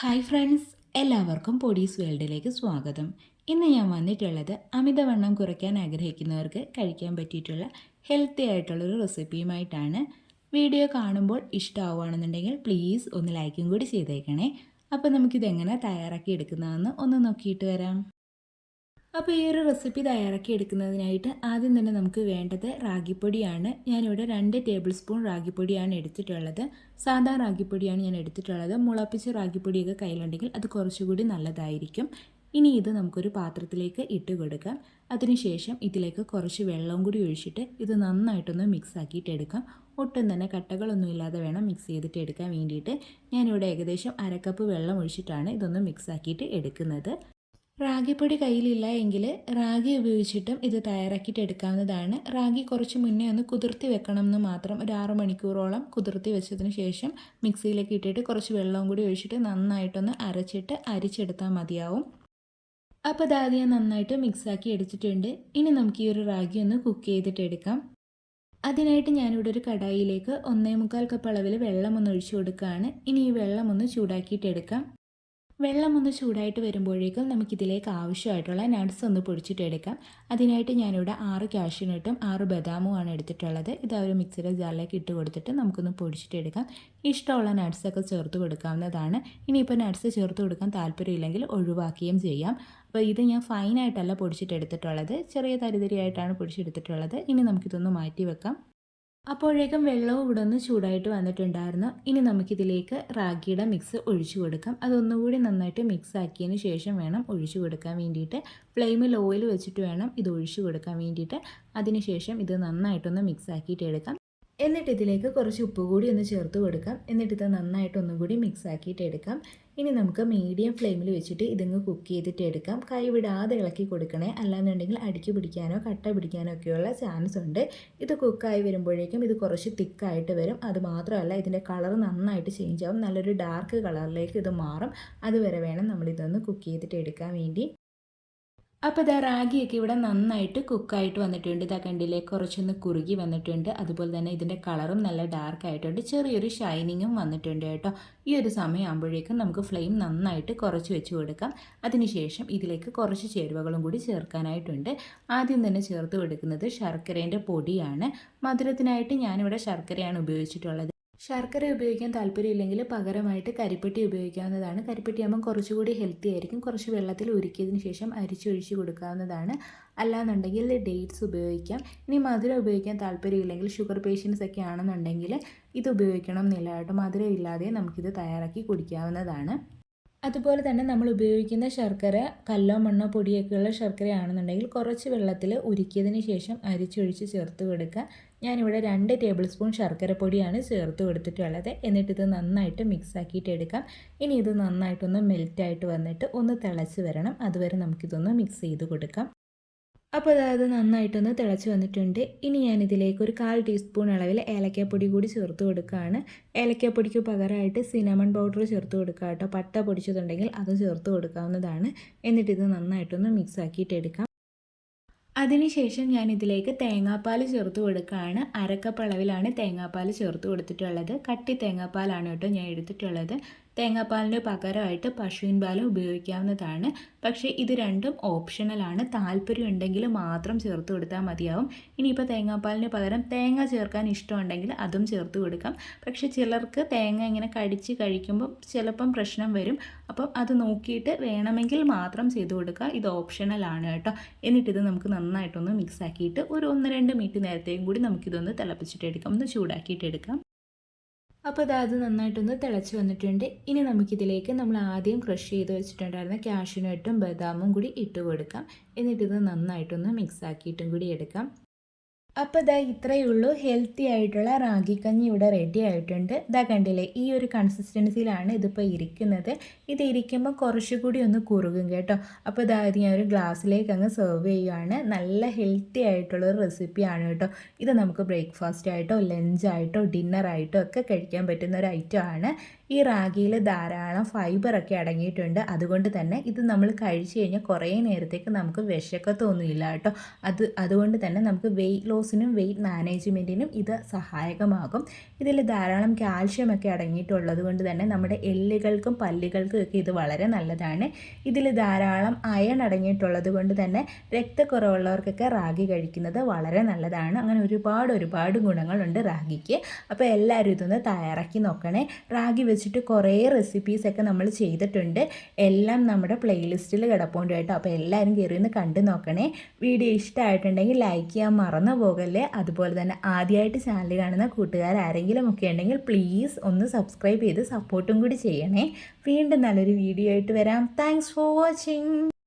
Hi friends എല്ലാവർക്കും പൊടീസ് വേൾഡിലേക്ക് സ്വാഗതം. ഇന്ന് ഞാൻ വന്നിട്ടുള്ളത് അമിതവണ്ണം കുറയ്ക്കാൻ ആഗ്രഹിക്കുന്നവർക്ക് കഴിക്കാൻ പറ്റിയിട്ടുള്ള ഹെൽത്തി ആയിട്ടുള്ളൊരു റെസിപ്പിയുമായിട്ടാണ്. വീഡിയോ കാണുമ്പോൾ ഇഷ്ടമാവുകയാണെന്നുണ്ടെങ്കിൽ പ്ലീസ് ഒന്ന് ലൈക്കും കൂടി ചെയ്തേക്കണേ. അപ്പോൾ നമുക്കിതെങ്ങനെ തയ്യാറാക്കി എടുക്കുന്നതെന്ന് ഒന്ന് നോക്കിയിട്ട് വരാം. അപ്പോൾ ഈ ഒരു റെസിപ്പി തയ്യാറാക്കി എടുക്കുന്നതിനായിട്ട് ആദ്യം തന്നെ നമുക്ക് വേണ്ടത് റാഗിപ്പൊടിയാണ്. ഞാനിവിടെ രണ്ട് ടേബിൾ സ്പൂൺ റാഗിപ്പൊടിയാണ് എടുത്തിട്ടുള്ളത്. സാധാ റാഗിപ്പൊടിയാണ് ഞാൻ എടുത്തിട്ടുള്ളത്. മുളപ്പിച്ച റാഗിപ്പൊടിയൊക്കെ കയ്യിലുണ്ടെങ്കിൽ അത് കുറച്ചുകൂടി നല്ലതായിരിക്കും. ഇനി ഇത് നമുക്കൊരു പാത്രത്തിലേക്ക് ഇട്ട് കൊടുക്കാം. അതിനുശേഷം ഇതിലേക്ക് കുറച്ച് വെള്ളവും കൂടി ഒഴിച്ചിട്ട് ഇത് നന്നായിട്ടൊന്ന് മിക്സ് ആക്കിയിട്ട് എടുക്കാം. ഒട്ടും തന്നെ കട്ടകളൊന്നും ഇല്ലാതെ വേണം മിക്സ് ചെയ്തിട്ട് എടുക്കാൻ വേണ്ടിയിട്ട്. ഞാനിവിടെ ഏകദേശം അരക്കപ്പ് വെള്ളം ഒഴിച്ചിട്ടാണ് ഇതൊന്ന് മിക്സ് ആക്കിയിട്ട് എടുക്കുന്നത്. റാഗിപ്പൊടി കയ്യിലില്ല എങ്കിൽ റാഗി ഉപയോഗിച്ചിട്ടും ഇത് തയ്യാറാക്കിയിട്ട് എടുക്കാവുന്നതാണ്. റാഗി കുറച്ച് മുന്നേ ഒന്ന് കുതിർത്തി വെക്കണം എന്ന് മാത്രം ഒരു ആറ് മണിക്കൂറോളം കുതിർത്തി വെച്ചതിന് ശേഷം മിക്സിയിലേക്ക് ഇട്ടിട്ട് കുറച്ച് വെള്ളവും കൂടി ഒഴിച്ചിട്ട് നന്നായിട്ടൊന്ന് അരച്ചിട്ട് അരിച്ചെടുത്താൽ മതിയാവും. അപ്പോൾ അതാദ്യം ഞാൻ നന്നായിട്ട് മിക്സാക്കി എടുത്തിട്ടുണ്ട്. ഇനി നമുക്ക് ഈ ഒരു റാഗി ഒന്ന് കുക്ക് ചെയ്തിട്ട് എടുക്കാം. അതിനായിട്ട് ഞാനിവിടെ ഒരു കടായിലേക്ക് ഒന്നേ മുക്കാൽ കപ്പ് അളവിൽ വെള്ളം ഒന്ന് ഒഴിച്ചു കൊടുക്കുകയാണ്. ഇനി ഈ വെള്ളം ഒന്ന് ചൂടാക്കിയിട്ട് എടുക്കാം. വെള്ളം ഒന്ന് ചൂടായിട്ട് വരുമ്പോഴേക്കും നമുക്കിതിലേക്ക് ആവശ്യമായിട്ടുള്ള നട്ട്സ് ഒന്ന് പൊടിച്ചിട്ടെടുക്കാം. അതിനായിട്ട് ഞാനിവിടെ ആറ് കാഷ്യൂനട്ടും ആറ് ബദാമുമാണ് എടുത്തിട്ടുള്ളത്. ഇത് ഒരു മിക്സിയുടെ ജാറിലേക്ക് ഇട്ട് കൊടുത്തിട്ട് നമുക്കൊന്ന് പൊടിച്ചിട്ടെടുക്കാം. ഇഷ്ടമുള്ള നട്ട്സൊക്കെ ചേർത്ത് കൊടുക്കാവുന്നതാണ്. ഇനിയിപ്പോൾ നട്ട്സ് ചേർത്ത് കൊടുക്കാൻ താല്പര്യമില്ലെങ്കിൽ ഒഴിവാക്കുകയും ചെയ്യാം. അപ്പോൾ ഇത് ഞാൻ ഫൈനായിട്ടല്ല പൊടിച്ചിട്ടെടുത്തിട്ടുള്ളത്. ചെറിയ തരിതരിയായിട്ടാണ് പൊടിച്ചെടുത്തിട്ടുള്ളത്. ഇനി നമുക്കിതൊന്ന് മാറ്റി വെക്കാം അപ്പോഴേക്കും വെള്ളവും ഇവിടെ ഒന്ന് ചൂടായിട്ട് വന്നിട്ടുണ്ടായിരുന്നു. ഇനി നമുക്കിതിലേക്ക് റാഗിയുടെ മിക്സ് ഒഴിച്ചു കൊടുക്കാം. അതൊന്നുകൂടി നന്നായിട്ട് മിക്സ് ആക്കിയതിന് ശേഷം വേണം ഒഴിച്ചു കൊടുക്കാൻ വേണ്ടിയിട്ട്. ഫ്ലെയിമിൽ ഓയിൽ വെച്ചിട്ട് വേണം ഇത് ഒഴിച്ചു കൊടുക്കാൻ വേണ്ടിയിട്ട്. അതിനുശേഷം ഇത് നന്നായിട്ടൊന്ന് മിക്സ് ആക്കിയിട്ട് എടുക്കാം. എന്നിട്ട് ഇതിലേക്ക് കുറച്ച് ഉപ്പ് കൂടി ഒന്ന് ചേർത്ത് കൊടുക്കാം. എന്നിട്ട് ഇത് നന്നായിട്ട് ഒന്നും കൂടി മിക്സ് ആക്കിയിട്ട് എടുക്കാം. ഇനി നമുക്ക് മീഡിയം ഫ്ലെയിമിൽ വെച്ചിട്ട് ഇതങ്ങ് കുക്ക് ചെയ്തിട്ട് എടുക്കാം. കൈ വിടാതെ ഇളക്കി കൊടുക്കണേ. അല്ലാന്നുണ്ടെങ്കിൽ അടിക്ക് പിടിക്കാനോ കട്ട പിടിക്കാനോ ഒക്കെയുള്ള ചാൻസ് ഉണ്ട്. ഇത് കുക്കായി വരുമ്പോഴേക്കും ഇത് കുറച്ച് തിക്കായിട്ട് വരും. അത് മാത്രമല്ല ഇതിന്റെ കളർ നന്നായിട്ട് ചേഞ്ച് ആവും. നല്ലൊരു ഡാർക്ക് കളറിലേക്ക് ഇത് മാറും. അതുവരെ വേണം നമ്മളിതൊന്ന് കുക്ക് ചെയ്തിട്ട് എടുക്കാൻ വേണ്ടി. അപ്പോൾ ഇതാ റാഗിയൊക്കെ ഇവിടെ നന്നായിട്ട് കുക്കായിട്ട് വന്നിട്ടുണ്ട്. ഇതാ കണ്ടില്ലേ? കുറച്ചൊന്ന് കുറുകി വന്നിട്ടുണ്ട്. അതുപോലെ തന്നെ ഇതിന്റെ കളറും നല്ല ഡാർക്ക് ആയിട്ടുണ്ട്. ചെറിയൊരു ഷൈനിങ്ങും വന്നിട്ടുണ്ട് കേട്ടോ. ഈ ഒരു സമയമാകുമ്പോഴേക്കും നമുക്ക് ഫ്ലെയിം നന്നായിട്ട് കുറച്ച് വെച്ച് കൊടുക്കാം. അതിനുശേഷം ഇതിലേക്ക് കുറച്ച് ചേരുവകളും കൂടി ചേർക്കാനായിട്ടുണ്ട്. ആദ്യം തന്നെ ചേർത്ത് കൊടുക്കുന്നത് ശർക്കരേന്റെ പൊടിയാണ്. മധുരത്തിനായിട്ട് ഞാനിവിടെ ശർക്കരയാണ് ഉപയോഗിച്ചിട്ടുള്ളത്. ശർക്കര ഉപയോഗിക്കാൻ താല്പര്യമില്ലെങ്കിൽ പകരമായിട്ട് കരിപ്പെട്ടി ഉപയോഗിക്കാവുന്നതാണ്. കരിപ്പെട്ടി ആകുമ്പോൾ കുറച്ചുകൂടി ഹെൽത്തി ആയിരിക്കും. കുറച്ച് വെള്ളത്തിൽ ഉരുക്കിയതിന് ശേഷം അരിച്ചൊഴിച്ച് കൊടുക്കാവുന്നതാണ്. അല്ലാന്നുണ്ടെങ്കിൽ ഡേറ്റ്സ് ഉപയോഗിക്കാം. ഇനി മധുരം ഉപയോഗിക്കാൻ താല്പര്യമില്ലെങ്കിൽ ഷുഗർ പേഷ്യൻസ് ഒക്കെ ആണെന്നുണ്ടെങ്കിൽ ഇത് ഉപയോഗിക്കണം എന്നില്ല. കേട്ടോ മധുരം ഇല്ലാതെ നമുക്കിത് തയ്യാറാക്കി കുടിക്കാവുന്നതാണ്. അതുപോലെ തന്നെ നമ്മൾ ഉപയോഗിക്കുന്ന ശർക്കര കല്ലോ മണ്ണോ പൊടിയൊക്കെയുള്ള ശർക്കരയാണെന്നുണ്ടെങ്കിൽ കുറച്ച് വെള്ളത്തിൽ ഉരുക്കിയതിന് ശേഷം അരിച്ചൊഴിച്ച് ചേർത്ത് കൊടുക്കുക. ഞാനിവിടെ രണ്ട് ടേബിൾ സ്പൂൺ ശർക്കര പൊടിയാണ് ചേർത്ത് കൊടുത്തിട്ടുള്ളത്. എന്നിട്ട് ഇത് നന്നായിട്ട് മിക്സ് ആക്കിയിട്ട് എടുക്കാം. ഇനി ഇത് നന്നായിട്ടൊന്ന് മെൽറ്റായിട്ട് വന്നിട്ട് ഒന്ന് തിളച്ച് വരണം. അതുവരെ നമുക്കിതൊന്ന് മിക്സ് ചെയ്ത് കൊടുക്കാം. അപ്പോൾ അതായത് നന്നായിട്ടൊന്ന് തിളച്ച് വന്നിട്ടുണ്ട്. ഇനി ഞാൻ ഇതിലേക്ക് ഒരു കാൽ ടീസ്പൂൺ അളവിൽ ഏലക്കാപ്പൊടി കൂടി ചേർത്ത് കൊടുക്കുകയാണ്. ഏലക്കാപ്പൊടിക്ക് പകരമായിട്ട് സിനമൺ പൗഡർ ചേർത്ത് കൊടുക്കുക കേട്ടോ. പട്ട പൊടിച്ചതുണ്ടെങ്കിൽ അത് ചേർത്ത് കൊടുക്കാവുന്നതാണ്. എന്നിട്ട് ഇത് നന്നായിട്ടൊന്ന് മിക്സ് ആക്കിയിട്ട് എടുക്കാം അതിനുശേഷം ഞാൻ ഇതിലേക്ക് തേങ്ങാപ്പാൽ ചേർത്ത് കൊടുക്കുകയാണ്. അരക്കപ്പ് അളവിലാണ് തേങ്ങാപ്പാൽ ചേർത്ത് കൊടുത്തിട്ടുള്ളത്. കട്ടി തേങ്ങാപ്പാലാണ് കേട്ടോ ഞാൻ എടുത്തിട്ടുള്ളത്. തേങ്ങാപ്പാലിന് പകരമായിട്ട് പശുവിൻ പാൽ ഉപയോഗിക്കാവുന്നതാണ്. പക്ഷേ ഇത് രണ്ടും ഓപ്ഷണലാണ് താല്പര്യം ഉണ്ടെങ്കിൽ മാത്രം ചേർത്ത് കൊടുത്താൽ മതിയാവും. ഇനിയിപ്പോൾ തേങ്ങാപ്പാലിന് പകരം തേങ്ങ ചേർക്കാൻ ഇഷ്ടമുണ്ടെങ്കിൽ അതും ചേർത്ത് കൊടുക്കാം. പക്ഷേ ചിലർക്ക് തേങ്ങ ഇങ്ങനെ കടിച്ച് കഴിക്കുമ്പോൾ ചിലപ്പം പ്രശ്നം വരും. അപ്പം അത് നോക്കിയിട്ട് വേണമെങ്കിൽ മാത്രം ചെയ്ത് കൊടുക്കുക. ഇത് ഓപ്ഷണലാണ് കേട്ടോ. എന്നിട്ടിത് നമുക്ക് നന്നായിട്ടൊന്ന് മിക്സ് ആക്കിയിട്ട് ഒരു ഒന്ന് രണ്ട് മിനിറ്റ് നേരത്തെയും കൂടി നമുക്കിതൊന്ന് തിളപ്പിച്ചിട്ട് എടുക്കാം. ഒന്ന് ചൂടാക്കിയിട്ട് എടുക്കാം. അപ്പോൾ അത് നന്നായിട്ടൊന്ന് തിളച്ച് വന്നിട്ടുണ്ട്. ഇനി നമുക്കിതിലേക്ക് നമ്മൾ ആദ്യം ക്രഷ് ചെയ്ത് വെച്ചിട്ടുണ്ടായിരുന്ന കാഷ്യൂനട്ടും ബദാമും കൂടി ഇട്ട് കൊടുക്കാം. എന്നിട്ടിത് നന്നായിട്ടൊന്ന് മിക്സ് ആക്കിയിട്ടും കൂടി എടുക്കാം. അപ്പോൾ ഇതാ ഇത്രയേ ഉള്ളൂ. ഹെൽത്തി ആയിട്ടുള്ള റാഗി കഞ്ഞി ഇവിടെ റെഡി ആയിട്ടുണ്ട്. ഇതാ കണ്ടില്ലേ ഈ ഒരു കൺസിസ്റ്റൻസിയിലാണ് ഇതിപ്പോൾ ഇരിക്കുന്നത്. ഇത് ഇരിക്കുമ്പോൾ കുറച്ചുകൂടി ഒന്ന് കുറുകും കേട്ടോ. അപ്പോൾ ഇതായത് ഞാൻ ഒരു ഗ്ലാസ്സിലേക്ക് അങ്ങ് സെർവ് ചെയ്യുകയാണ് നല്ല ഹെൽത്തി ആയിട്ടുള്ള ഒരു റെസിപ്പിയാണ് കേട്ടോ. ഇത് നമുക്ക് ബ്രേക്ക്ഫാസ്റ്റ് ആയിട്ടോ ലഞ്ചായിട്ടോ ഡിന്നറായിട്ടോ ഒക്കെ കഴിക്കാൻ പറ്റുന്ന ഒരു ഐറ്റം ആണ്. ഈ റാഗിയിൽ ധാരാളം ഫൈബറൊക്കെ അടങ്ങിയിട്ടുണ്ട്. അതുകൊണ്ട് തന്നെ ഇത് നമ്മൾ കഴിച്ചു കഴിഞ്ഞാൽ കുറേ നേരത്തേക്ക് നമുക്ക് വിശക്കത്തൊന്നുമില്ല കേട്ടോ. അത് അതുകൊണ്ട് തന്നെ നമുക്ക് വെയിറ്റ് ലോസിനും വെയിറ്റ് മാനേജ്മെന്റിനും ഇത് സഹായകമാകും. ഇതിൽ ധാരാളം കാൽഷ്യം ഒക്കെ അടങ്ങിയിട്ടുള്ളത് കൊണ്ട് തന്നെ നമ്മുടെ എല്ലുകൾക്കും പല്ലുകൾക്കും ഒക്കെ ഇത് വളരെ നല്ലതാണ്. ഇതിൽ ധാരാളം അയൺ അടങ്ങിയിട്ടുള്ളത് കൊണ്ട് തന്നെ രക്തക്കുറവുള്ളവർക്കൊക്കെ റാഗി കഴിക്കുന്നത് വളരെ നല്ലതാണ്. അങ്ങനെ ഒരുപാട് ഒരുപാട് ഗുണങ്ങളുണ്ട് റാഗിക്ക്. അപ്പോൾ എല്ലാവരും ഇതൊന്ന് തയ്യാറാക്കി നോക്കണേ. റാഗി വെച്ചിട്ട് കുറേ റെസിപ്പീസൊക്കെ നമ്മൾ ചെയ്തിട്ടുണ്ട്. എല്ലാം നമ്മുടെ പ്ലേലിസ്റ്റിൽ കിടപ്പുണ്ട് കേട്ടോ. അപ്പോൾ എല്ലാവരും കയറി ഒന്ന് കണ്ടു നോക്കണേ. വീഡിയോ ഇഷ്ടമായിട്ടുണ്ടെങ്കിൽ ലൈക്ക് ചെയ്യാൻ മറന്നു പോകല്ലേ. അതുപോലെ തന്നെ ആദ്യമായിട്ട് ചാനൽ കാണുന്ന കൂട്ടുകാർ ആരെങ്കിലും ഒക്കെ ഉണ്ടെങ്കിൽ പ്ലീസ് ഒന്ന് സബ്സ്ക്രൈബ് ചെയ്ത് സപ്പോർട്ടും കൂടി ചെയ്യണേ. വീണ്ടും നല്ലൊരു വീഡിയോ ആയിട്ട് വരാം. Thanks for watching